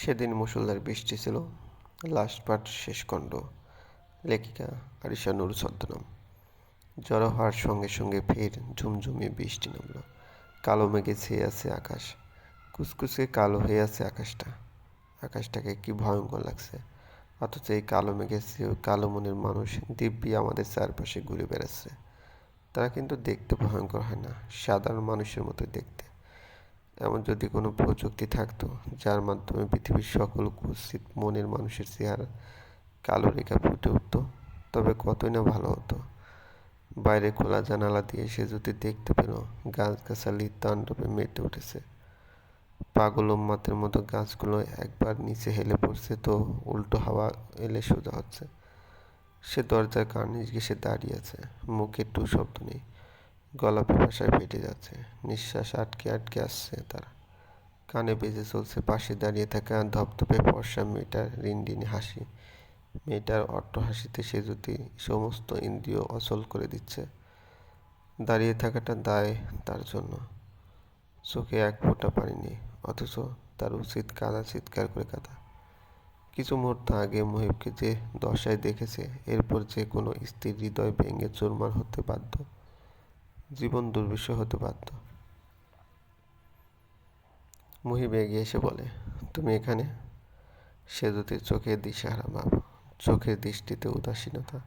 সেদিন মুষলধার বৃষ্টি ছিল। লাস্ট পার্ট শেষ খণ্ড লেখিকা আরিশা নুর ছদ্মনাম। জড়ো হওয়ার সঙ্গে সঙ্গে ফের ঝুমঝুমিয়ে বৃষ্টি নামল। কালো মেঘে ছেয়ে আছে আকাশ। কুচকুচে কালো হয়ে আছে আকাশটা। আকাশটাকে কি ভয়ঙ্কর লাগছে। অথচ এই কালো চেয়েও কালো মনের মানুষ দিব্যি আমাদের চারপাশে ঘুরে বেড়াচ্ছে। তারা কিন্তু দেখতে ভয়ঙ্কর হয় না। সাধারণ মানুষের মতো দেখতে। এমন যদি কোনো প্রযুক্তি থাকতো, যার মাধ্যমে পৃথিবীর সকল কুৎসিত মনের মানুষের চেহারা কালো রেখা ফুটে উঠত, তবে কতই না ভালো হতো। বাইরে খোলা জানালা দিয়ে সে যদি দেখতে পেল, গাছগাছালি তাণ্ডবে মেতে উঠেছে। পাগল উম্মাতের মতো গাছগুলো একবার নিচে হেলে পড়ছে তো উল্টো হাওয়া এলে সোজা হচ্ছে। সে দরজার কার্নিশ ঘেসে দাঁড়িয়ে আছে, মুখে টু শব্দ নেই। গলা পিপাসায় ফেটে যাচ্ছে। নিঃশ্বাস আটকে আটকে আসছে তার। কানে বেজে চলছে পাশে দাঁড়িয়ে থাকা ধপধপে ফর্সা মেয়েটার রিনডিনে হাসি। মেয়েটার অট্ট হাসিতে সে যদি সমস্ত ইন্দ্রিয় অচল করে দিচ্ছে, দাঁড়িয়ে থাকাটা দায় তার জন্য। চোখে এক ফোঁটা পানি নেই, অথচ তার উচিত কাদা চিৎকার করে কাদা। কিছু মুহূর্ত আগে মহিবকে যে দশায় দেখেছে, এরপর যে কোনো স্ত্রীর হৃদয় ভেঙে চুরমার হতে বাধ্য। জীবন দুর্বিষহ হতে বাধ্য। মুহিব এগিয়ে এসে বলে, তুমি এখানে? সে যদি চোখের দিশাহারা ভাব চোখের দৃষ্টিতে উদাসীনতা,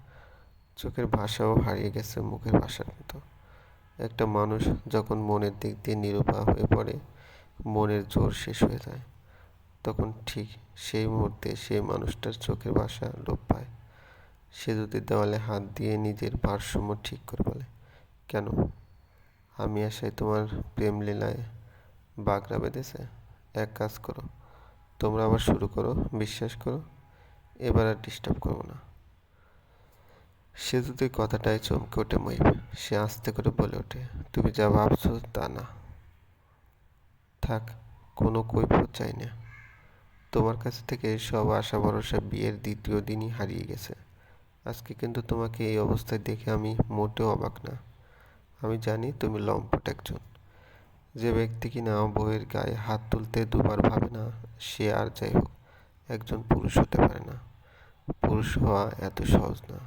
চোখের ভাষাও হারিয়ে গেছে মুখের ভাষার মতো। একটা মানুষ যখন মনের দিক দিয়ে নিরুপায় হয়ে পড়ে, মনের জোর শেষ হয়ে যায়। তখন ঠিক সেই মুহূর্তে সেই মানুষটার চোখের ভাষা লোপ পায়। সে দেওয়ালে হাত দিয়ে নিজের ভারসাম্য ঠিক করে বলে কেন? আমি আসায় তোমার প্রেম লীলায় বাগড়া বেঁধেছে। এক কাজ করো, তোমরা আবার শুরু করো, বিশ্বাস করো, এবার আর ডিস্টার্ব করব না। সে যদি কথাটায় চমকে ওঠে মহিব সে আস্তে করে বলে ওঠে, তুমি যা ভাবছ তা না। থাক, কোনো কৈফত চাই না। তোমার কাছ থেকে সব আশা ভরসা বিয়ের দ্বিতীয় দিনই হারিয়ে গেছে। আজকে কিন্তু তোমাকে এই অবস্থায় দেখে আমি মোটেও অবাক না। আমি জানি তুমি লম্পট একজন। যে ব্যক্তি কিনা বইয়ের গায়ে হাত তুলতে দুবার ভাবে না, সে আর যাই হোক একজন পুরুষ হতে পারে না। পুরুষ হওয়া এত সহজ না।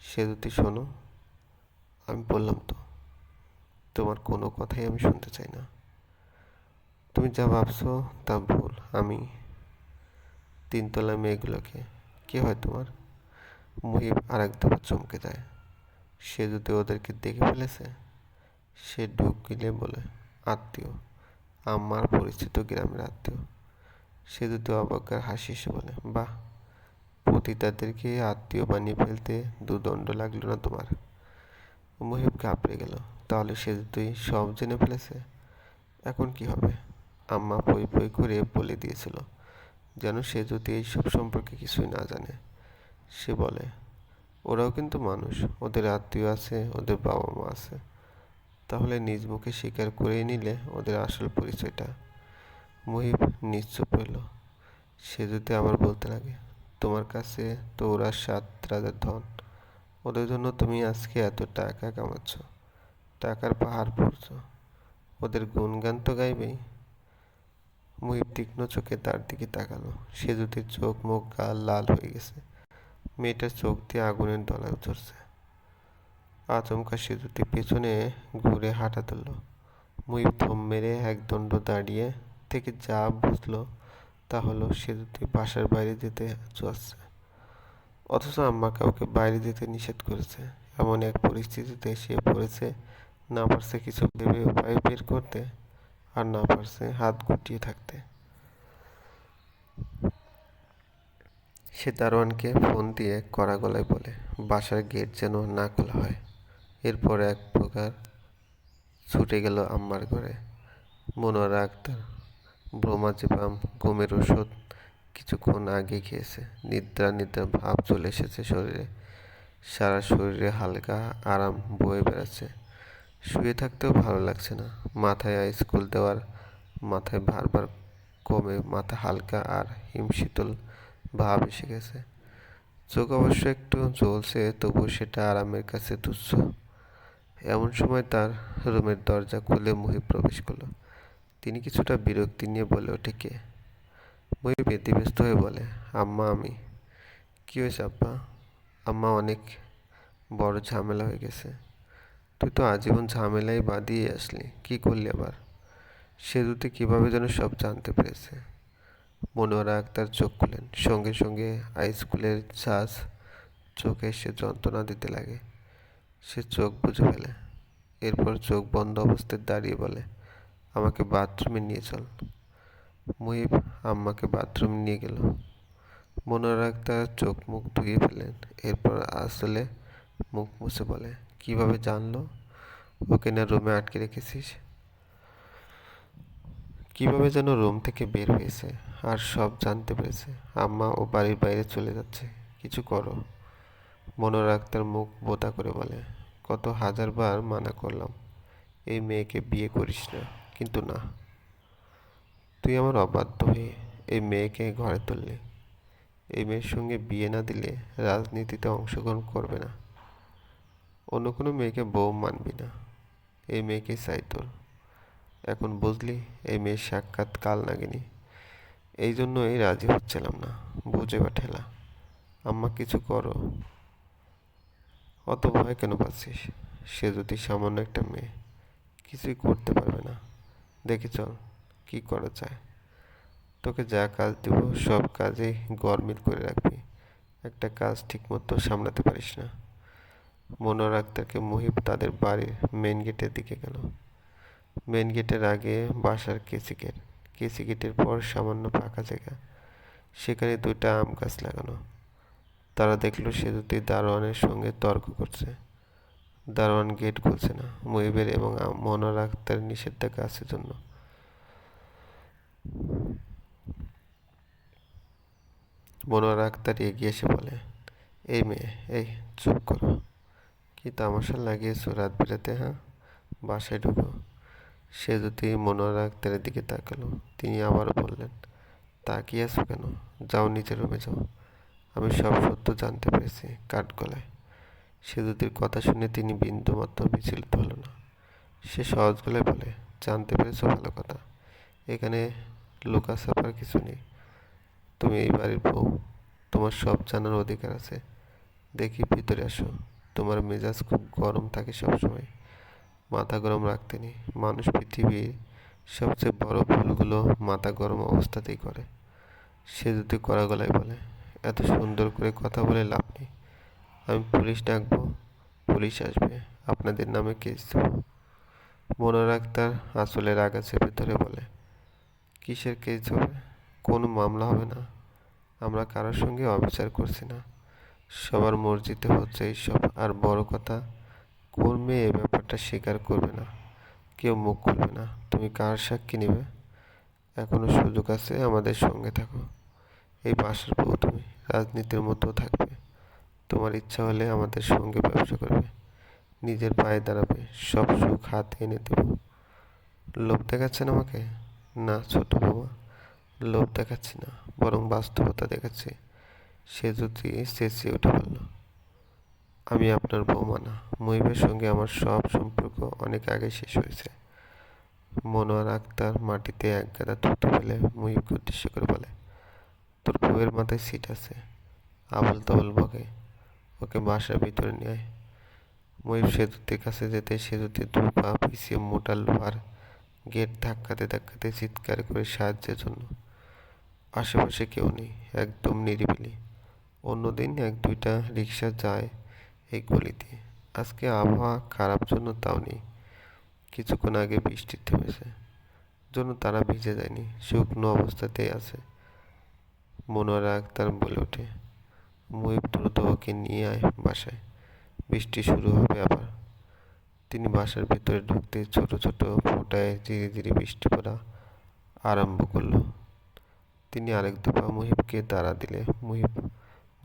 সে যদি শোনো, আমি বললাম তো, তোমার কোনো কথাই আমি শুনতে চাই না। তুমি যা ভাবছ তা ভুল। আমি তিনতলা মেয়েগুলোকে, কে হয় তোমার? মুহিব আর এক দফা চমকে যায়। সে যদি ওদেরকে দেখে ফেলেছে, সে ঢুক গিলে বলে, আত্মীয়, আমার পরিচিত গ্রামের আত্মীয়। সে যদি হাসি এসে বলে, বাহ, পতিতাদেরকে আত্মীয় বানিয়ে ফেলতে দুদণ্ড লাগল না তোমার? মুহিব ঘাবড়ে গেল, তাহলে সে যদি সব জেনে ফেলেছে, এখন কি হবে? আম্মা পই পই করে বলে দিয়েছিল, যেন সে যদি এইসব সম্পর্কে কিছুই না জানে। সে বলে ওরাও কিন্তু মানুষ। ওদের আত্মীয় আছে, ওদের বাবা মা আছে। তাহলে নিজ মুখে স্বীকার করেই নিলে ওদের আসল পরিচয়টা। মহিব নিশ্চুপ রইল। সে যদি আবার বলতে লাগে, তোমার কাছে তো ওরা সাত রাজার ধন, ওদের জন্য তুমি আজকে এত টাকা কামাচ্ছ, টাকার পাহাড় পড়ছ, ওদের গুণগান তো গাইবেই? মুহিব তীক্ষ্ণ চোখে তার দিকে তাকালো। সে যদি চোখ মুখ গাল লাল হয়ে গেছে মেয়েটার চোখ দিয়ে আগুনের দলায় উঠছে আচমকা সে যদি পেছনে ঘুরে হাঁটা তুলল মুহিব থম মেরে এক দণ্ড দাঁড়িয়ে থেকে যা বুঝলো তা হলো সে যদি বাসার বাইরে যেতে চাচ্ছে অথচ আম্মা কাউকে বাইরে যেতে নিষেধ করেছে। এমন এক পরিস্থিতিতে সে পড়েছে, না পারছে কিছু ভেবে উপায় বের করতে আর না পারছে হাত গুটিয়ে থাকতে। সে দারোয়ানকে ফোন দিয়ে কড়া গলায় বলে, বাসার গেট যেন না খোলা হয়। এরপর এক প্রকার ছুটে গেল আম্মার ঘরে। মনোয়ারা আক্তার ব্রোমাজিপাম ঘুমের ওষুধ কিছুক্ষণ আগে খেয়েছে। নিদ্রা নিদ্রা ভাব চলে এসেছে শরীরে। সারা শরীরে হালকা আরাম বয়ে বেড়াচ্ছে। শুয়ে থাকতেও ভালো লাগছে না। মাথায় স্কুল দেওয়ার মাথায় বারবার কমে, মাথা হালকা আর হিমশীতল ভাব এসে গেছে। চোখ অবশ্য একটু জ্বলছে তবু সেটা আরামের কাছে তুচ্ছ। এমন সময় তার রুমের দরজা খুলে মুহি প্রবেশ করল। তিনি কিছুটা বিরক্তি নিয়ে বলে ওঠে, কে? মুহিব ব্যতিব্যস্ত হয়ে বলে, আম্মা আমি। কি হয়েছে আব্বা? আম্মা অনেক বড় ঝামেলা হয়ে গেছে। তুই তো আজীবন ঝামেলাই বাঁধিয়ে আসলি, কি করলি আবার? সেতুতে কীভাবে যেন সব জানতে পেরেছে। মনোয়ারা আক্তার চোখ খুলেন। সঙ্গে সঙ্গে হাইস্কুলের ঝাঁজ চোখে এসে যন্ত্রণা দিতে লাগে। সে চোখ বুঝে ফেলে। এরপর চোখ বন্ধ অবস্থায় দাঁড়িয়ে বলে, আমাকে বাথরুমে নিয়ে চল। মুহিব আম্মাকে বাথরুম নিয়ে গেল। মনোয়ারা আক্তার চোখ মুখ ধুয়ে ফেলেন এরপর আসলে মুখ মুছে বলে, কীভাবে জানলো? ওকে না রুমে আটকে রেখেছিস? কীভাবে যেন রুম থেকে বের হয়েছে, আর সব জানতে পেরেছে। আম্মা ও বাড়ির বাইরে চলে যাচ্ছে, কিছু করো। মনোয়ারা আক্তার মুখ বোতা করে বলে, কত হাজারবার মানা করলাম, এই মেয়েকে বিয়ে করিস না। কিন্তু না। তুই আমার অবাধ্য হয়ে এই মেয়েকে ঘরে তুললি। এই মেয়ের সঙ্গে বিয়ে না দিলে রাজনীতিতে অংশগ্রহণ করবে না। অন্য কোনো মেয়েকে বউ মানবি না। এই মেয়েকে চাই তোর এখন বুঝলি এই মেয়ের সাক্ষাৎ কাল নাগিনি। এই জন্যই রাজি হচ্ছিলাম না, বুঝে বা ঠেলা আম্মা কিছু করো। অত ভয় কেন পাচ্ছিস? সে যদি সামান্য একটা মেয়ে, কিছুই করতে পারবে না। দেখি চল, কি করা যায়। তোকে যা কাজ দেব, সব কাজেই গরমিল করে রাখবি। একটা কাজ ঠিকমতো সামলাতে পারিস না। মনোয়ার আক্তারকে মুহিব তাদের বাড়ির মেন গেটের দিকে গেল। মেন গেটের আগে বাসার কেসি গেট কেসি গেটের পর সামান্য ফাঁকা জায়গা। সেখানে দুইটা আম গাছ লাগানো। তারা দেখল সেতুটি দারোয়ানের সঙ্গে তর্ক করছে। দারোয়ান গেট খুলছে না, মুহিবের এবং মনোয়ার আক্তারের নিষেধাজ্ঞা আছে জন্য। মনোয়ার আক্তার এগিয়ে এসে বলে, এই মেয়ে, এই, চুপ করো। কি তামাশা লাগিয়েছো রাত বেরাতে হ্যাঁ? বাসায় ঢুকো। সে যদি মনোয়ার আক্তারের দিকে তাকালো, তিনি আবারও বললেন, তাকিয়ে আছো কেন? যাও নিচের রুমে যাও। আমি সব সত্য জানতে পেরেছি কাঠ গলায় সেতুতির কথা শুনে তিনি বিন্দুমাত্র বিচলিত হলো না। সে সহজ গলায় বলে, জানতে পেরেছ ভালো কথা। এখানে লুকা সাফার কিছু নেই। তুমি এই বাড়ির বউ। তোমার সব জানার অধিকার আছে। দেখি ভিতরে আসো। তোমার মেজাজ খুব গরম থাকে সবসময়। মাথা গরম রাখতে নেই। মানুষ পৃথিবীর সবচেয়ে বড় ভুলগুলো মাথা গরম অবস্থাতেই করে। সে যদি কড়া গলায় বলে, এত সুন্দর করে কথা বলে লাভ নেই। আমি পুলিশ ডাকবো, পুলিশ আসবে, আপনাদের নামে কেস দেবো। মনে রাখতার আসলে আগাছে ভেতরে বলে, কিসের কেস হবে? কোনো মামলা হবে না। আমরা কারোর সঙ্গে অবিচার করছি না। সবার মর্জিতে হচ্ছে এইসব। আর বড় কথা, কোন মেয়ে এই ব্যাপারটা স্বীকার করবে না। কেউ মুখ খুলবে না। তুমি কার সাক্ষী নেবে? এখনও সুযোগ আছে, আমাদের সঙ্গে থাকো। এই বাসার বউ তুমি। রাজনীতির মতো থাকবে। তোমার ইচ্ছা হলে আমাদের সঙ্গে ব্যবসা করবে। নিজের পায়ে দাঁড়াবে। সব সুখ হাত এনে দেব। লোভ দেখাচ্ছেন আমাকে? না, ছোট বাবা। লোভ দেখাচ্ছি না, বরং বাস্তবতা দেখাচ্ছি। সে যদি চেঁচিয়ে উঠে বলল আমি আপনার বৌমা না মহিবের সঙ্গে আমার সব সম্পর্ক অনেক আগে শেষ হয়েছে। মনোয়ার আক্তার মাটিতে এক গাদা থুতু ফেলে মুহিবকে উদ্দেশ্য করে বলে, তোর বউয়ের মাথায় সিট আছে। আবল তাবল বকে। ওকে বাসার ভিতরে নিয়ে ময়ূর সেতুটির কাছে যেতে সেতুতে দু পা পিছিয়ে মোটা লোহার গেট ধাক্কাতে ধাক্কাতে চিৎকার করে সাহায্যের জন্য। আশেপাশে কেউ নেই, একদম নিরিবিলি। অন্যদিন এক দুইটা রিক্সা যায় এই গলিতে। আজকে আবহাওয়া খারাপ জন্য তাও নেই। কিছুক্ষণ আগে বৃষ্টি থেমেছে। জন্য তারা ভিজে যায়নি। শুকনো অবস্থাতেই আছে। মনোয়ারা আক্তার বলে ওঠে মুহিব দ্রুত ওকে নিয়ে আয় বাসায়। বৃষ্টি শুরু হবে আবার। তিনি বাসার ভিতরে ঢুকতে ছোট ছোট ফোটায় ধীরে ধীরে বৃষ্টি পড়া আরম্ভ করল। তিনি আরেক দফা মুহিবকে তাড়া দিলে। মুহিব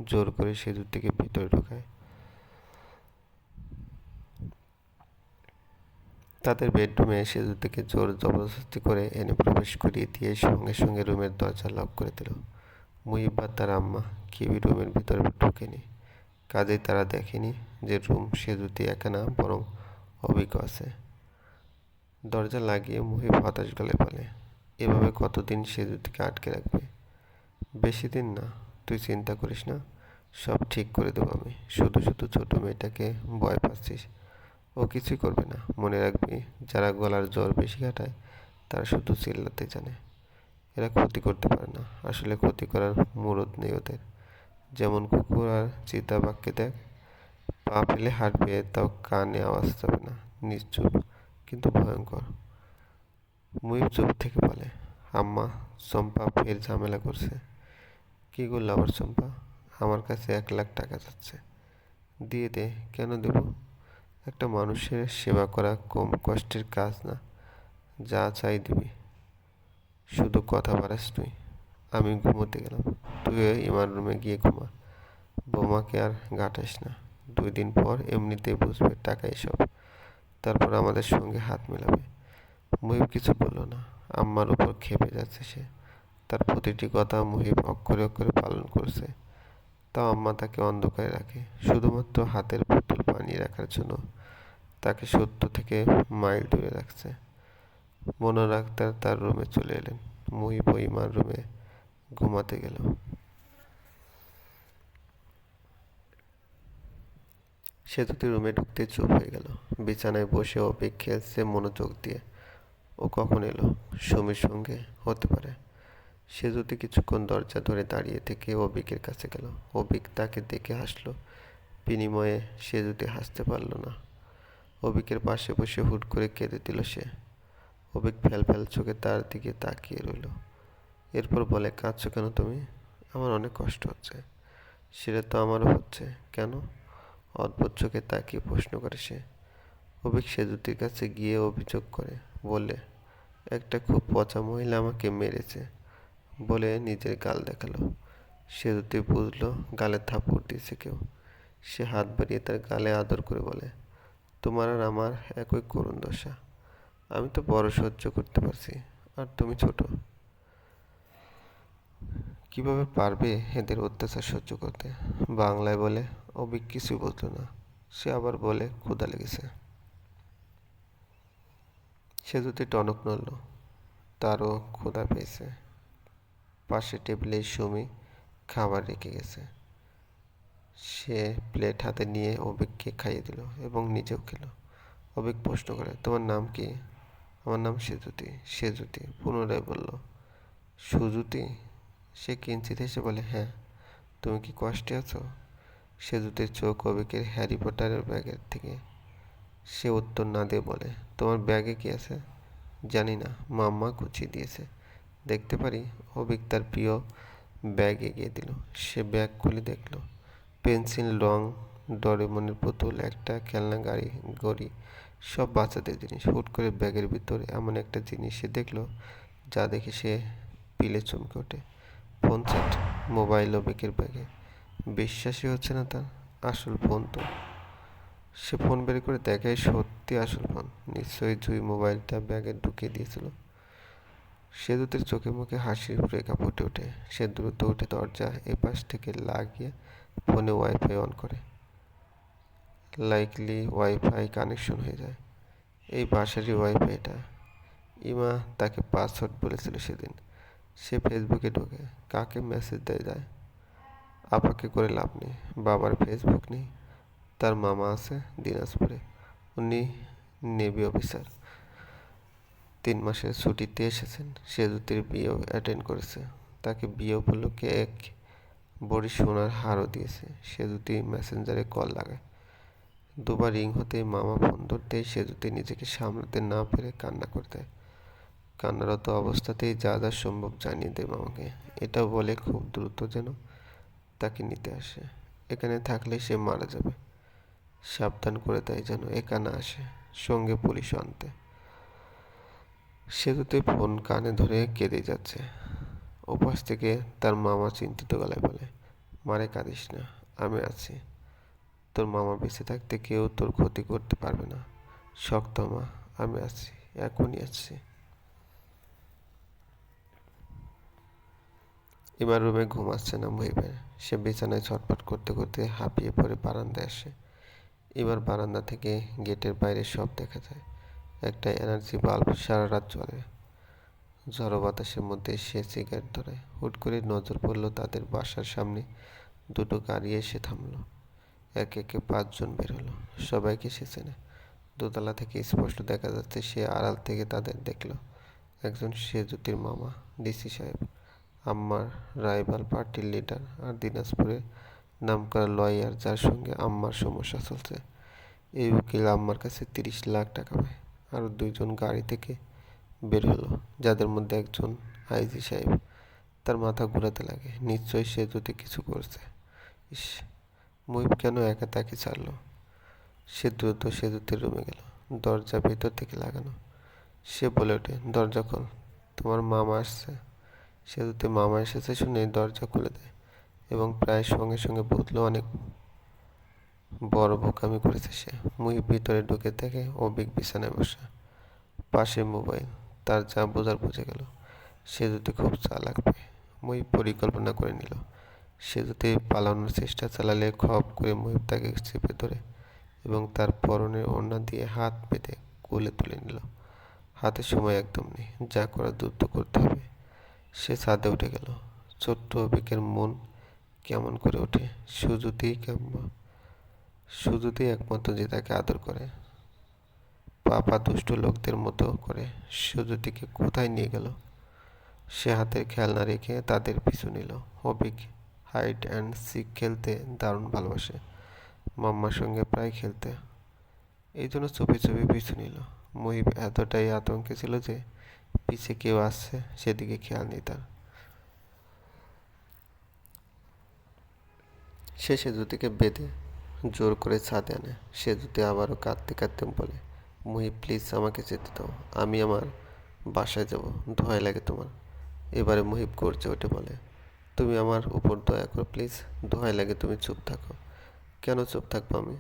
জোর করে সেতুর থেকে ভিতরে ঢোকায়। তাদের বেডরুমে থেকে জোর জবরদস্তি করে এনে প্রবেশ করিয়ে দিয়ে সঙ্গে সঙ্গে রুমের দরজা লক করে দিল। মুহিব আর তার আম্মা কেউই রুমের ভিতরে ঢোকেনি। কাজেই তারা দেখেনি যে রুম সেতুতে একা না, বরং অভিজ্ঞ আছে। দরজা লাগিয়ে মুহিব হতাশ গলে বলে, এভাবে কতদিন সেতুটিকে আটকে রাখবে? বেশি দিন না, তুই চিন্তা করিস না, সব ঠিক করে দেবো আমি। শুধু শুধু ছোট মেয়েটাকে ভয় পাচ্ছিস। ও কিছুই করবে না। মনে রাখবি, যারা গলার জ্বর বেশি কাটায়, তারা শুধু চিল্লাতে জানে। এরা ক্ষতি করতে পারে না। আসলে ক্ষতি করার মুরদ নেই ওদের। যেমন কুকুর আর চিতা বাক্যে দেখ, পা ফেলে হাঁটবে তাও কানে আওয়াজ যাবে না। নিশ্চুপ, কিন্তু ভয়ঙ্কর। মুহিব চুপ থেকে বলে আম্মা, চম্পা ফের ঝামেলা করছে। কী করল আবার চম্পা? আমার কাছে এক লাখ টাকা যাচ্ছে। দিয়ে দে, কেন দেব? একটা মানুষের সেবা করা কম কষ্টের কাজ না। যা চাই দিবি। শুধু কথা বাড়াস তুই। আমি ঘুমোতে গেলাম। তুই ইমার রুমে গিয়ে ঘুমা। বৌমাকে আর গাটাস না। দুই দিন পর এমনিতেই বুঝবে টাকা এসব তারপর আমাদের সঙ্গে হাত মেলাবে। মুহিব কিছু বলল না। আম্মার উপর খেপে যাচ্ছে সে। তার প্রতিটি কথা মুহিব অক্ষরে অক্ষরে পালন করছে। তাও আম্মা তাকে অন্ধকারে রাখে। শুধুমাত্র হাতের বোতল পানি রাখার জন্য। তাকে সত্য থেকে মাইল দূরে রাখছে। মনোর আক্তার তার রুমে চলে এলেন। মুহিব ও ইমার রুমে ঘুমাতে গেল। সে রুমে ঢুকতে চুপ হয়ে গেল। বিছানায় বসে অপিক খেলছে মনোযোগ দিয়ে। ও কখন এলো? সুমির সঙ্গে হতে পারে। সে যদি কিছুক্ষণ দরজা ধরে দাঁড়িয়ে থেকে অবিকের কাছে গেল। অবিক তাকে দেখে হাসলো। বিনিময়ে সে যদি হাসতে পারল না অবিকের পাশে বসে হুট করে কেঁদে দিল সে। অবিক ফ্যাল ফ্যাল চোখে তার দিকে তাকিয়ে রইল। এরপর বলে, কাঁদছো কেন তুমি? আমার অনেক কষ্ট হচ্ছে। সেটা তো আমারও হচ্ছে। কেন? অদ্ভুত চোখে তাকিয়ে প্রশ্ন করে সে। অভিক সেজুতির কাছে গিয়ে অভিযোগ করে, বলে, একটা খুব পচা মহিলা আমাকে মেরেছে। বলে নিজের গাল দেখাল। সেজুতি বুঝলো, গালে থাপড় দিয়েছে কেউ। সে হাত বাড়িয়ে তার গালে আদর করে বলে তোমার আর আমার একই করুণ দশা। আমি তো বড় সহ্য করতে পারছি, আর তুমি ছোট। কীভাবে পারবে এদের অত্যাচার সহ্য করতে? বাংলায় বলে, অবিক কিছুই বলতো না। সে আবার বলে ক্ষুদা লেগেছে। সে যদি টনক নড়ল, তারও ক্ষুদা পেয়েছে। পাশে টেবিলে সুমি খাবার রেখে গেছে। সে প্লেট হাতে নিয়ে অভিককে খাইয়ে দিল এবং নিজেও খেলো। অভিক প্রশ্ন করে, তোমার নাম কি? আমার নাম সেজুতি। সেজুতি পুনরায় বলল, সুজুতি? সে কিঞ্চিত হেসে বলে হ্যাঁ। তুমি কি কষ্টে আছো? সেজুতির চোখ অভিকের হ্যারি পটারের ব্যাগের থেকে। সে উত্তর না দিয়ে বলে, তোমার ব্যাগে কি আছে? জানি না। মাম্মা গুছিয়ে দিয়েছে। দেখতে পারি? অভিক তার প্রিয় ব্যাগ এগিয়ে দিল। সে ব্যাগ খুলে দেখল পেন্সিল, রং, ডরেমনের পুতুল, একটা খেলনা, গাড়ি গড়ি সব বাচ্চাদের জিনিস। হুট করে ব্যাগের ভিতরে এমন একটা জিনিস সে দেখল, যা দেখে সে পিলে চমকে ওঠে। ফোন সেট, মোবাইল ও বেকের ব্যাগে। বিশ্বাসই হচ্ছে না তার আসল ফোন তো। সে ফোন বের করে দেখে সত্যি আসল ফোন। নিশ্চয়ই জুই মোবাইলটা ব্যাগে ঢুকিয়ে দিয়েছিল। সে দুটির চোখে মুখে হাসির রেখা ফুটে ওঠে। সে দ্রুত উঠে দরজা এপাশ থেকে লাগিয়ে ফোনে ওয়াইফাই অন করে। লাইকলি ওয়াইফাই কানেকশন হয়ে যায়। এই বাসারই ওয়াইফাইটা ইমা তাকে পাসওয়ার্ড বলেছিল সেদিন। সে ফেসবুকে ঢোকে। কাকে মেসেজ দেয় যায়? আপাকে করে লাভ নেই। বাবার ফেসবুক নেই। তার মামা আছে দিনাজপুরে। উনি নেভি অফিসার তিন মাসের ছুটিতে এসেছেন। সে জুতির বিয়েও অ্যাটেন্ড করেছে। তাকে বিয়ে উপলক্ষে এক বড়ি সোনার হারও দিয়েছে। সে জুতি মেসেঞ্জারে কল লাগায়। দুবার রিং হতে মামা ফোন ধরতেই সে জুতি নিজেকে সামলাতে না পেরে কান্না করতে কান্নারত অবস্থাতেই যা যা সম্ভব জানিয়ে দেয় মামাকে। এটা বলে খুব দ্রুত যেন তাকে নিতে আসে। এখানে থাকলে সে মারা যাবে। সাবধান করে দেয় যেন একা না আসে, সঙ্গে পুলিশ আনতে। সেতুতে ফোন কানে ধরে কেঁদে যাচ্ছে। ওপাশ থেকে তার মামা চিন্তিত গলায় বলে, মারে কাঁদিস না, আমি আছি। তোর মামা বেঁচে থাকতে কেউ তোর ক্ষতি করতে পারবে না। শক্ত মা, আমি আছি, এখনই আছি। এবার রুমে ঘুম আসছে না মহিবের। সে বিছানায় ছটফট করতে করতে হাঁপিয়ে পড়ে বারান্দায় আসে এবার বারান্দা থেকে গেটের বাইরে সব দেখা যায়। একটা এনার্জি বাল্ব সারা রাত জ্বলে। ঝড়ো বাতাসের মধ্যে সে সিগারেট ধরে। হুট করে নজর পড়ল তাদের বাসার সামনে। দুটো গাড়ি এসে থামলো। একে একে পাঁচজন বেরোলো সবাইকে সে চেনে। দোতলা থেকে স্পষ্ট দেখা যাচ্ছে সে আড়াল থেকে তাদের দেখল। একজন সে জ্যোতির মামা, ডিসি সাহেব। আম্মার রাইভাল পার্টির লিডার আর দিনাজপুরে নামকরা লয়ার, যার সঙ্গে আম্মার সমস্যা চলছে। এই উকিল আম্মার কাছে তিরিশ লাখ টাকা পায়। আরও দুইজন গাড়ি থেকে বের হলো। যাদের মধ্যে একজন আইজি সাহেব, তার মাথা ঘোরাতে লাগে। নিশ্চয়ই সে যদি কিছু করছে। ইস মুহিব কেন একা তাকে ছাড়লো? সে দ্রুত সেতুতে রুমে গেল, দরজা ভেতর থেকে লাগানো। সে বলে ওঠে, দরজা খোল, তোমার মামা আসছে। সেতুতে মামা এসেছে শুনে দরজা খুলে দেয় এবং প্রায় সঙ্গে সঙ্গে বুঝলো অনেক বড় বোকামি করেছে সে। মুহিব ভিতরে ঢুকে দেখে অবিক বিছানায় বসা। পাশে মোবাইল। তার যা বোঝার বুঝে গেল। সে যদি খুব চালাক পায় মই পরিকল্পনা করে নিল। সে যদি পালানোর চেষ্টা চালালে খপ করে মুহিব তাকে চেপে ধরে এবং তার পরনের ওড়না দিয়ে হাত পেতে কোলে তুলে নিল। হাতে সময় একদম নেই, যা করা দ্রুত করতে হবে। সে ছাদে উঠে গেল। ছোট্ট অবিকের মন কেমন করে ওঠে, সুজুতেই কেমন, সুজুতেই একমাত্র যে তাকে আদর করে। পাপা দুষ্ট লোকদের মতো করে সুজুতিকে কোথায় নিয়ে গেল? সে হাতের খেলনা রেখে তাদের পিছু নিল। অবিক হাইট অ্যান্ড সিক খেলতে দারুণ ভালোবাসে। মাম্মার সঙ্গে প্রায় খেলতে। এই জন্য চুপি চুপি পিছু নিল। মহিব এতটাই আতঙ্কে ছিল যে পিছে কেউ আসছে, সেদিকে খেয়াল নেই তার। সে সেজুতিকে বেঁধে জোর করে ছাদে আনে। সেজুতি আবারও কাঁদতে কাঁদতে বলে মহিব প্লিজ আমাকে যেতে দাও। আমি আমার বাসায় যাব। দোহাই লাগে তোমার। এবারে মুহিব করছে ওঠে বলে, তুমি আমার উপর দয়া করো প্লিজ দোহাই লাগে তুমি চুপ থাকো। কেন চুপ থাকব আমি?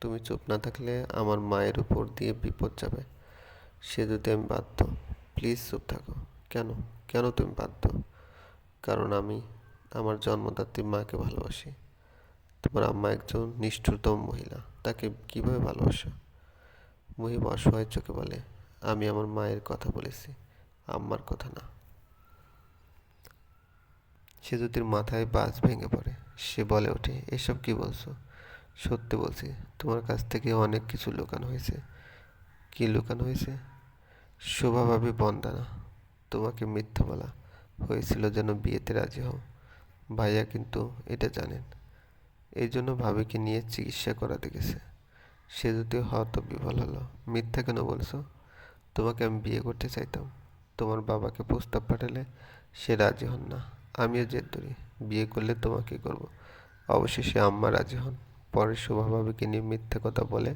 তুমি চুপ না থাকলে আমার মায়ের উপর দিয়ে বিপদ যাবে। সে যদি আমি বাধ্য প্লিজ চুপ থাকো। কেন? কেন তুমি বাধ্য? কারণ আমি আমার জন্মদাত্রী মাকে ভালোবাসি। তোমার আম্মা একজন নিষ্ঠুরতম মহিলা। তাকে কীভাবে ভালোবাসো? মহিম অসহায় চোখে বলে, আমি আমার মায়ের কথা বলেছি, আম্মার কথা না। সে জ্যোতির মাথায় বাজ ভেঙে পড়ে। সে বলে ওঠে, এসব কি বলছো? সত্যি বলছি, তোমার কাছ থেকে অনেক কিছু লুকানো হয়েছে। কি লুকানো হয়েছে? শোভাভাবী বন্দানা, তোমাকে মিথ্যা বলা হয়েছিল যেন বিয়েতে রাজি হও। ভাইয়া কিন্তু এটা জানেন এই জন্য ভাবিকে নিয়ে চিকিৎসা করাতে গেছে। সে যদি হয়তো বিফল হলো। মিথ্যা কেন বলছো? তোমাকে আমি বিয়ে করতে চাইতাম। তোমার বাবাকে প্রস্তাব পাঠালে সে রাজি হন না। আমিও জেদ ধরি, বিয়ে করলে তোমাকে করব। অবশেষে আম্মা রাজি হন। পরে শোভাভাবিকে নিয়ে মিথ্যা কথা বলে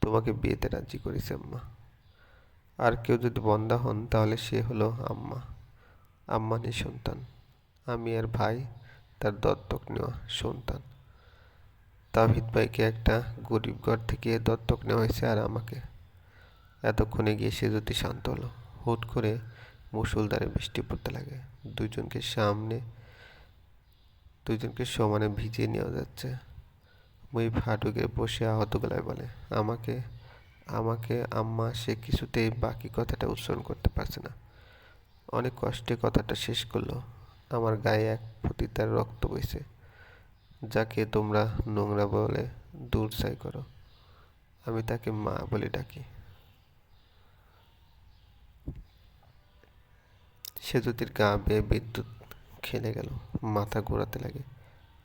তোমাকে বিয়েতে রাজি করেছে আম্মা। আর কেউ যদি বন্দা হন তাহলে সে হলো আম্মা। আম্মা সন্তান। আমি আর ভাই, তার দত্তক নেওয়া সন্তান। তাহিদ ভাইকে একটা গরিব ঘর থেকে দত্তক নেওয়া হয়েছে আর আমাকে। এতক্ষণে গিয়ে সে যদি শান্ত হলো, হুট করে মুসুলধারে বৃষ্টি পড়তে লাগে। দুজনকে সামনে দুজনকে সমানে ভিজিয়ে নেওয়া যাচ্ছে। মুই ফাটুকে বসে আহত গলায় বলে, আমাকে আমাকে আম্মা, সে কিছুতেই বাকি কথাটা উচ্চারণ করতে পারছে না। অনেক কষ্টে কথাটা শেষ করল। আমার গায়ে এক ফুটি তার রক্ত বইছে। যাকে তোমরা নোংরা বলে দূর চাই করো। আমি তাকে মা বলে ডাকি। সেতুতির গা বেয়ে বিদ্যুৎ খেলে গেল, মাথা ঘোরাতে লাগে।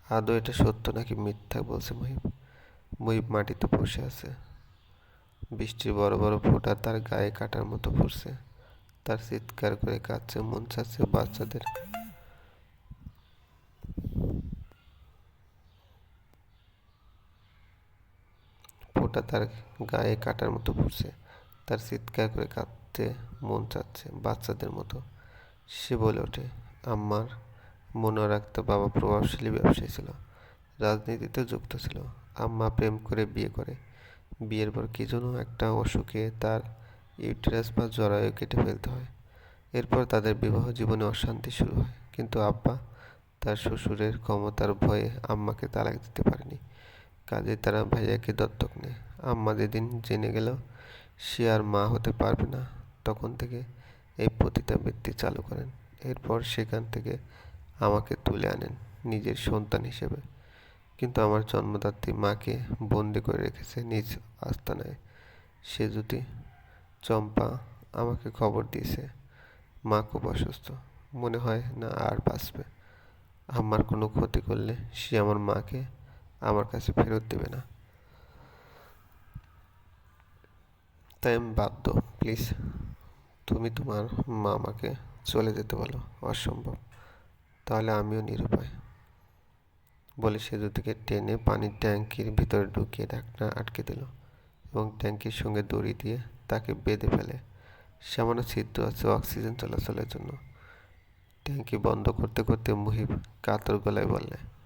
আদৌ এটা সত্য নাকি মিথ্যা বলছে মহিব মহিব মাটিতে বসে আছে। বৃষ্টির বড় বড় ফোঁটা তার গায়ে কাটার মতো পড়ছে তার চিৎকার করে কাঁদছে, মন চাচ্ছে বাচ্চাদের। ফোঁটা তার গায়ে কাটার মতো পড়ছে। তার চিৎকার করে কাঁদতে মন চাচ্ছে বাচ্চাদের মতো। সে বলে ওঠে আমার মনে রাখতে বাবা প্রভাবশালী ব্যবসায়ী ছিল, রাজনীতিতে যুক্ত ছিল। আম্মা প্রেম করে বিয়ে করে। বিয়ের পর কি যেন একটা অসুখে তার ইউটেরাস বা জরায়ু কেটে ফেলতে হয়। এরপর তাদের বিবাহ জীবনে অশান্তি শুরু হয়। কিন্তু আব্বা তার শ্বশুরের ক্ষমতার ভয়ে আম্মাকে তালাক দিতে পারেনি। কাজে তারা ভাইয়াকে দত্তক নেয়। আম্মা যেদিন জেনে গেল সে আর মা হতে পারবে না, তখন থেকে এই পতিতাবৃত্তি চালু করেন। এরপর সেখান থেকে আমাকে তুলে আনেন নিজের সন্তান হিসেবে। কিন্তু আমার জন্মদাত্রী মাকে বন্দি করে রেখেছে নিজ আস্তানায়। সে যদি চম্পা আমাকে খবর দিয়েছে, মা খুব অসুস্থ, মনে হয় না আর বাঁচবে। আমার কোনো ক্ষতি করলে সে আমার মাকে আমার কাছে ফেরত দেবে না। তাই আমি বাধ্য, প্লিজ। তুমি তোমার মামাকে চলে যেতে বলো, অসম্ভব। তাহলে আমিও নিরুপায়। বলে সেতুটিকে টেনে পানির ট্যাঙ্কির ভিতরে ঢুকিয়ে ঢাকনা আটকে দিল এবং ট্যাঙ্কির সঙ্গে দড়ি দিয়ে তাকে বেঁধে ফেলে। সামান্য ছিদ্র আছে অক্সিজেন চলাচলের জন্য। ট্যাঙ্কি বন্ধ করতে করতে মুহিব কাতর গলায় বললে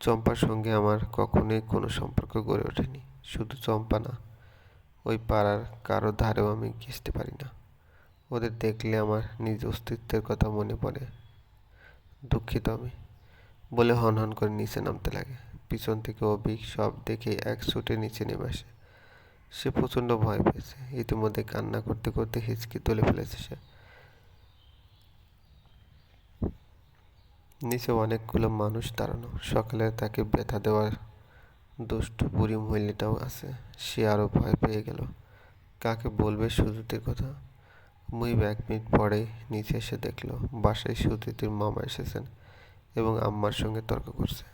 চম্পার সঙ্গে আমার কখনোই কোনো সম্পর্ক গড়ে ওঠেনি। শুধু চম্পা না, ওই পাড়ার কারও ধারেও আমি ঘেঁচতে পারি না। ওদের দেখলে আমার নিজ অস্তিত্বের কথা মনে পড়ে। দুঃখিত আমি, বলে হন হন করে নিচে নামতে লাগে। পিছন থেকে অবিক সব দেখে এক ছুটে নিচে নেমে আসে। সে প্রচণ্ড ভয় পেয়েছে। ইতিমধ্যে কান্না করতে করতে হিচকি তুলে ফেলেছে সে। নিচে অনেকগুলো মানুষ দাঁড়ানো। সকালে তাকে ব্যথা দেওয়ার দুষ্টু বুড়ি মহিলাটাও আছে। সে আরও ভয় পেয়ে গেল। কাকে বলবে সুজুতির কথা? মুহিব এক মিনিট পরেই নিচে এসে দেখল, বাসায় সুজুতির মামা এসেছেন এবং আম্মার সঙ্গে তর্ক করছে।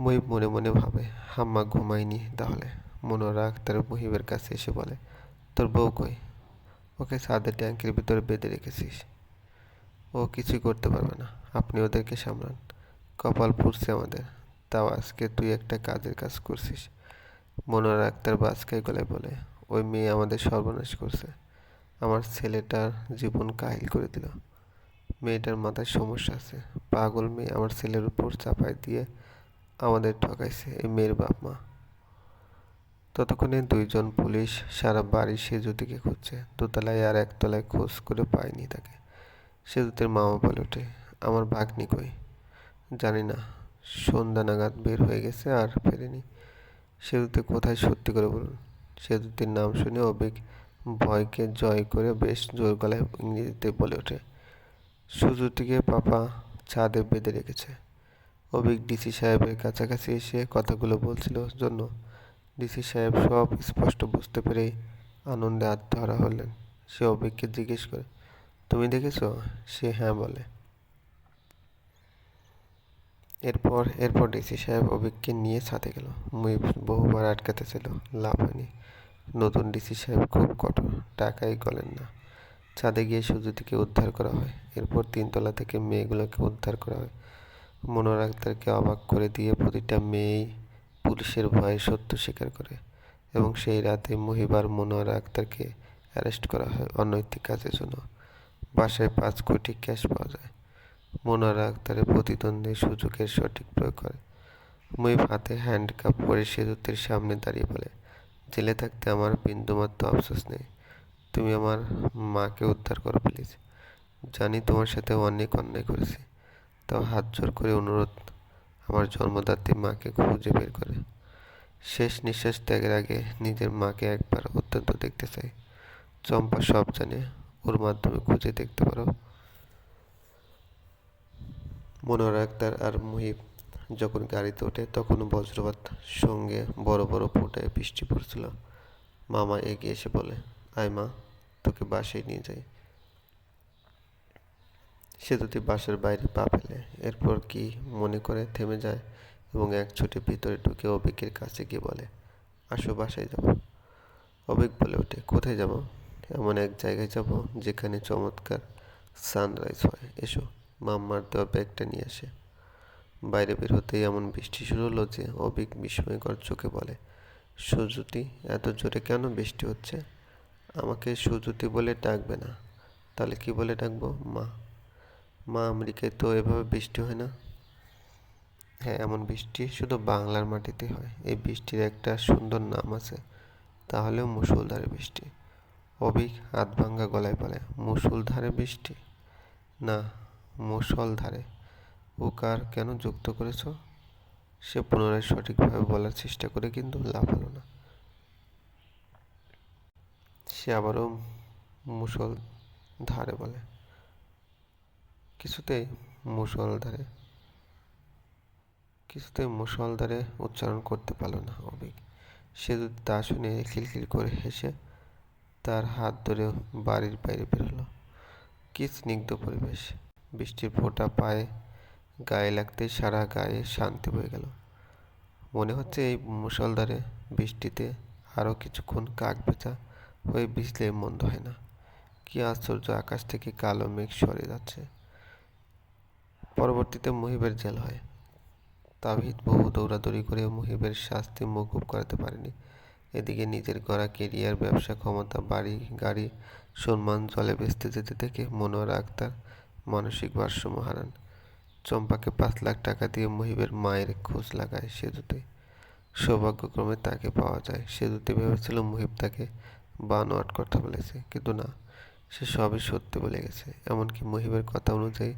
মুহিব মনে মনে ভাবে, আম্মা ঘুমায়নি তাহলে। মনোরা আক্তার মুহিবের কাছে এসে বলে, তোর বউ কই? ওকে ছাদের ট্যাঙ্কের ভিতরে বেঁধে রেখেছিস। ও কিছুই করতে পারবে না। আপনি ওদেরকে সামলান। কপাল পুড়ছে আমাদের। তাও আজকে তুই একটা কাজের কাজ করছিস। মনোরা আক্তার বাজকাই গলায় বলে, ওই মেয়ে আমাদের সর্বনাশ করছে। আমার ছেলেটার জীবন কাহিল করে দিল। মেয়েটার মাথায় সমস্যা আছে। পাগল মেয়ে আমার ছেলের উপর চাপায় দিয়ে আমাদের ঠকাইছে এই মেয়ের বাপ মা। ততক্ষণে দুইজন পুলিশ সারা বাড়ি সেজুতিকে খুঁজছে। দোতলায় আর একতলায় খোঁজ করে পায়নি তাকে। সেজুতের মামা বলে ওঠে আমার ভাগ্নি কই? জানি না। সন্ধ্যা নাগাদ বের হয়ে গেছে আর ফেরেনি। সেতুতে কোথায় সত্যি করে বলুন? সেতুটির নাম শুনে অবিক ভয়কে জয় করে বেশ জোর গলায় ইংরেজিতে বলে ওঠে সুজুটিকে পাপা ছাদে বেঁধে রেখেছে। অভিক ডিসি সাহেবের কাছাকাছি এসে কথাগুলো বলছিল জন্য ডিসি সাহেব সব স্পষ্ট বুঝতে পেরেই আনন্দে আত্মহারা হলেন। সে অভিককে জিজ্ঞেস করে, তুমি দেখেছ? সে হ্যাঁ বলে এরপর এরপর ডিসি সাহেব অভিককে নিয়ে ছাদে গেল। মুই বহুবার আটকাতে ছিল লাভ হয়নি। নতুন ডিসি সাহেব খুব কঠোর, টাকাই গলেন না। ছাদে গিয়ে সুজুতিকে উদ্ধার করা হয়। এরপর তিনতলা থেকে মেয়েগুলোকে উদ্ধার করা হয়। মনোর আক্তারকে অবাক করে দিয়ে প্রতিটা মেয়েই পুলিশের ভয়ে সত্য স্বীকার করে এবং সেই রাতে মহিবার মনোয়ার আক্তারকে অ্যারেস্ট করা হয় অনৈতিক কাজের জন্য। বাসায় পাঁচ কোটি ক্যাশ পাওয়া যায়। মনোয়ার আক্তারের প্রতিদ্বন্দ্বী সুযোগের সঠিক প্রয়োগ করে। মহিব হাতে হ্যান্ডকাপ পরে সেতুতের সামনে দাঁড়িয়ে বলে, জেলে থাকতে আমার বিন্দুমাত্র আফসোস নেই। তুমি আমার মাকে উদ্ধার করো, প্লিজ। জানি তোমার সাথে অনেক অন্যায় করেছি। তাও হাত জোর করে অনুরোধ, আমার জন্মদাত্রী মাকে খুঁজে বের করে। শেষ নিঃশ্বাস ত্যাগের আগে নিজের মাকে একবার অত্যন্ত দেখতে চাই। চম্পা সব জানে, ওর মাধ্যমে খুঁজে দেখতে পারো। মনোহর আক্তার আর মুহিব যখন গাড়িতে ওঠে, তখন বজ্রপাত সঙ্গে বড় বড় ফোটায় বৃষ্টি পড়ছিল। মামা এগিয়ে এসে বলে, আয় মা, তোকে বাসায় নিয়ে যাই। সে যদি বাসার বাইরে পা ফেলে, এরপর কি মনে করে থেমে যায় এবং এক ছুটে ভিতরে ঢুকে অভিকের কাছে গিয়ে বলে, আসো বাসায় যাব। অভিক বলে ওঠে, কোথায় যাব? এমন এক জায়গায় যাব যেখানে চমৎকার সানরাইজ হয়, এসো। মাম্মার দেওয়া ব্যাগটা নিয়ে আসে। বাইরে বের হতেই এমন বৃষ্টি শুরু হলো যে অভিক বিস্ময়কর চোখে বলে, সুজুতি, এত জোরে কেন বৃষ্টি হচ্ছে? আমাকে সুজুতি বলে ডাকবে না। তাহলে কি বলে ডাকবো, মা? মা আমেরিকায় তো এভাবে বৃষ্টি হয় না? হ্যাঁ এমন বৃষ্টি শুধু বাংলার মাটিতে হয়। এই বৃষ্টির একটা সুন্দর নাম আছে, তাহলেও মুসুলধারে বৃষ্টি। অভিক হাত ভাঙ্গা গলায় বলে মুসুলধারে বৃষ্টি? না মুসলধারে কার কেন যুক্ত করেছ? সে পুনরায় সঠিকভাবে বলার চেষ্টা করে কিন্তু লাভ হলো না। সে আবারও মুসল ধারে বলে। কিছুতেই মুসলধারে কিছুতেই মুসলধারে উচ্চারণ করতে পারল না অভিক সে যদি তা শুনে খিলখিল করে হেসে তার হাত ধরে বাড়ির বাইরে বেরোলো কি স্নিগ্ধ পরিবেশ। বৃষ্টির ফোঁটা পায়ে গায়ে লাগতেই সারা গায়ে শান্তি হয়ে গেল। মনে হচ্ছে এই মুসলধারে বৃষ্টিতে আরও কিছুক্ষণ কাক ভেজা হয়ে ভিজলে মন্দ হয় না। কি আশ্চর্য আকাশ থেকে কালো মেঘ সরে যাচ্ছে। পরবর্তীতে মুহিবের জেল হয়। তাবিদ বহু দৌড়াদৌড়ি করে মুহিবের শাস্তি মকুব করাতে পারেনি। এদিকে নিজের গড়া কেরিয়ার, ব্যবসা, ক্ষমতা, বাড়ি, গাড়ি, সম্মান, জলে ভেস্তে যেতে থেকে মনোয়ার আক্তার মানসিক ভারসাম্য হারান। চম্পাকে পাঁচ লাখ টাকা দিয়ে মহিবের মায়ের খোঁজ লাগায় সেতুতে। সৌভাগ্যক্রমে তাকে পাওয়া যায়। সেতুতে ভেবেছিল মুহিব তাকে বানোয়াট কথা বলেছে, কিন্তু না, সে সবই সত্যি বলে গেছে। এমনকি মহিবের কথা অনুযায়ী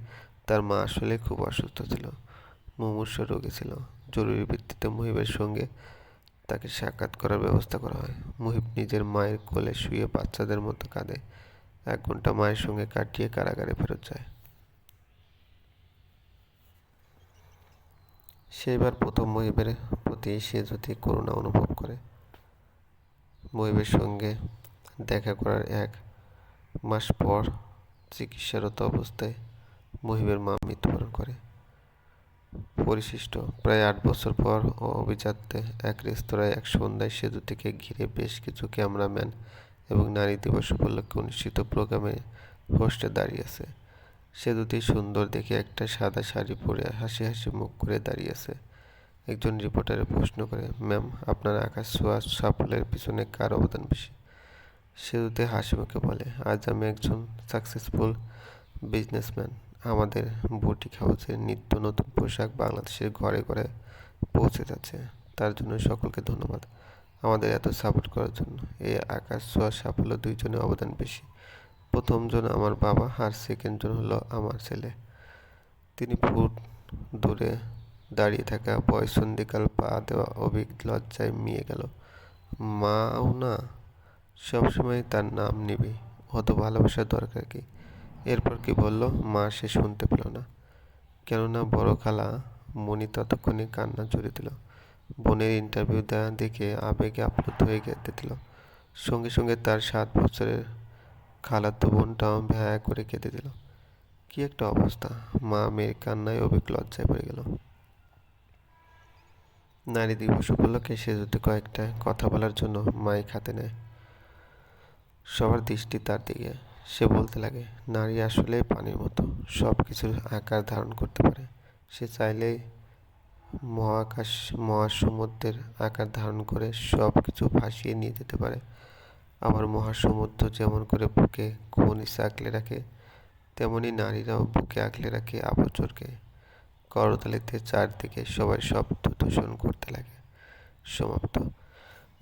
তার মা আসলে খুব অসুস্থ ছিল, মুমূর্ষ রোগী ছিল। জরুরি ভিত্তিতে মুহিবের সঙ্গে তাকে সাক্ষাৎ করার ব্যবস্থা করা হয়। মুহিব নিজের মায়ের কোলে শুয়ে বাচ্চাদের মতো কাঁদে। এক ঘণ্টা মায়ের সঙ্গে কাটিয়ে কারাগারে ফেরত যায়। সেইবার প্রথম মহিবের প্রতি সে যদি করুণা অনুভব করে, মহিবের সঙ্গে দেখা করার এক মাস পর চিকিৎসারত অবস্থায় মহিবের মা মৃত্যুবরণ করে। পরিশিষ্ট প্রায় আট বছর পর অভিজাত্যে এক রেস্তোরাঁয় এক সন্ধ্যায় সেতুটিকে ঘিরে বেশ কিছু ক্যামেরাম্যান এবং নারী দিবস উপলক্ষে অনুষ্ঠিত প্রোগ্রামে হোস্টে দাঁড়িয়েছে সেতুটি সুন্দর দেখে একটা সাদা শাড়ি পরে হাসি হাসি মুখ করে দাঁড়িয়েছে একজন রিপোর্টারে প্রশ্ন করে, ম্যাম, আপনার আকাশ ছোঁয়া সাফল্যের পিছনে কার অবদান বেশি? সেতুতে হাসি মুখে বলে, আজ আমি একজন সাকসেসফুল বিজনেসম্যান আমাদের বুটিক হাউসের নিত্য নতুন পোশাক বাংলাদেশের ঘরে ঘরে পৌঁছে যাচ্ছে। তার জন্য সকলকে ধন্যবাদ। আমাদের এত সাপোর্ট করার জন্য। এই আকাশ ছোঁয়া সাফল্য দুইজনের অবদান বেশি। প্রথমজন আমার বাবা আর সেকেন্ড জন হলো আমার ছেলে। তিনি ফুট দূরে দাঁড়িয়ে থাকা বয়সন্ধিকাল পা দেওয়া অভিক লজ্জায় মিয়ে গেল। মাও না সবসময় তার নাম নিবি, অত ভালোবাসার দরকার কি? এরপর কি বলল, মা সে শুনতে পেল না। কেননা বড় খালা মণি ততক্ষণে কান্না জুড়ে দিল। বোনের ইন্টারভিউ দেওয়া দেখে আবেগে আপ্লুত হয়ে গেতে দিল। সঙ্গে সঙ্গে তার সাত বছরের খালাতো বোনটাও ভ্যা করে কেঁদে দিল। কি একটা অবস্থা। মা মেয়ের কান্নায় অভিক লজ্জায় পড়ে গেল। নারী দিবস উপলক্ষে সে যদি কয়েকটা কথা বলার জন্য মাইক হাতে নেয়, সবার দৃষ্টি তার দিকে। সে বলতে লাগে, নারী আসলে পানির মতো সব কিছুর আকার ধারণ করতে পারে। সে চাইলেই মহাকাশ, মহাসমুদ্রের আকার ধারণ করে সব কিছু ভাসিয়ে নিয়ে যেতে পারে। আবার মহাসমুদ্র যেমন করে বুকে খনিসে আঁকলে রাখে, তেমনি নারীরাও বুকে আঁকলে রাখে আবর্জনকে করতালিতে চারদিকে সবাই শব্দ দূষণ করতে লাগে। সমাপ্ত।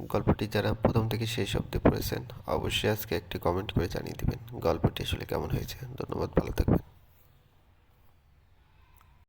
গল্পটি যারা প্রথম থেকে শেষ অব্দি পড়েছেন, অবশ্যই আজকে একটি কমেন্ট করে জানিয়ে দেবেন গল্পটি আসলে কেমন হয়েছে। ধন্যবাদ, ভালো থাকবেন।